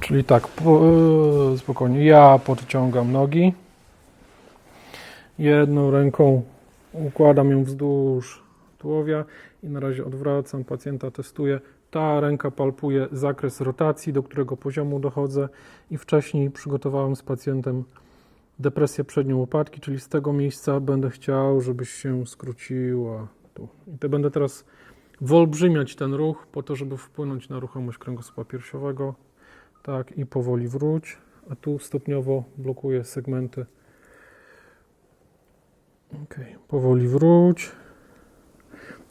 Czyli tak, po, e, spokojnie. Ja podciągam nogi. Jedną ręką układam ją wzdłuż tułowia i na razie odwracam, pacjenta testuję. Ta ręka palpuje zakres rotacji, do którego poziomu dochodzę i wcześniej przygotowałem z pacjentem depresję przednią łopatki, czyli z tego miejsca będę chciał, żebyś się skróciła tu. I to będę teraz wyolbrzymiać ten ruch po to, żeby wpłynąć na ruchomość kręgosłupa piersiowego. Tak, i powoli wróć, a tu stopniowo blokuję segmenty. Ok, powoli wróć.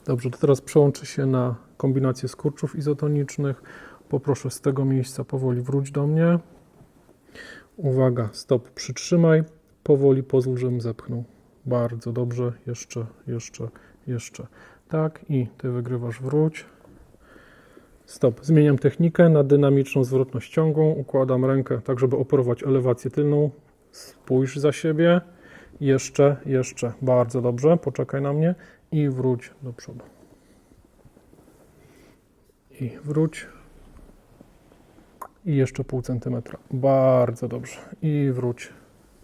Dobrze, to teraz przełączę się na kombinację skurczów izotonicznych. Poproszę z tego miejsca powoli wróć do mnie. Uwaga, stop, przytrzymaj. Powoli pozwól, żebym zepchnął. Bardzo dobrze, jeszcze, jeszcze, jeszcze. Tak, i ty wygrywasz wróć. Stop. Zmieniam technikę na dynamiczną zwrotność ciągłą. Układam rękę tak, żeby operować elewację tylną. Spójrz za siebie. Jeszcze, jeszcze. Bardzo dobrze. Poczekaj na mnie i wróć do przodu. I wróć. I jeszcze pół centymetra. Bardzo dobrze. I wróć.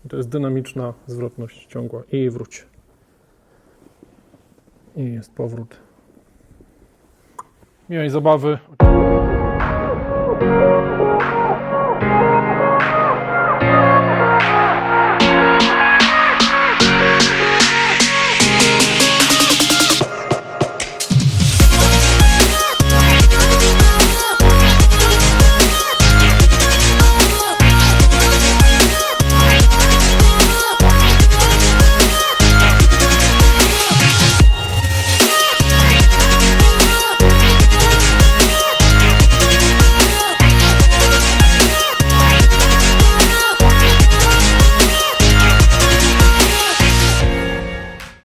To jest dynamiczna zwrotność ciągła. I wróć. I jest powrót. Miłej zabawy.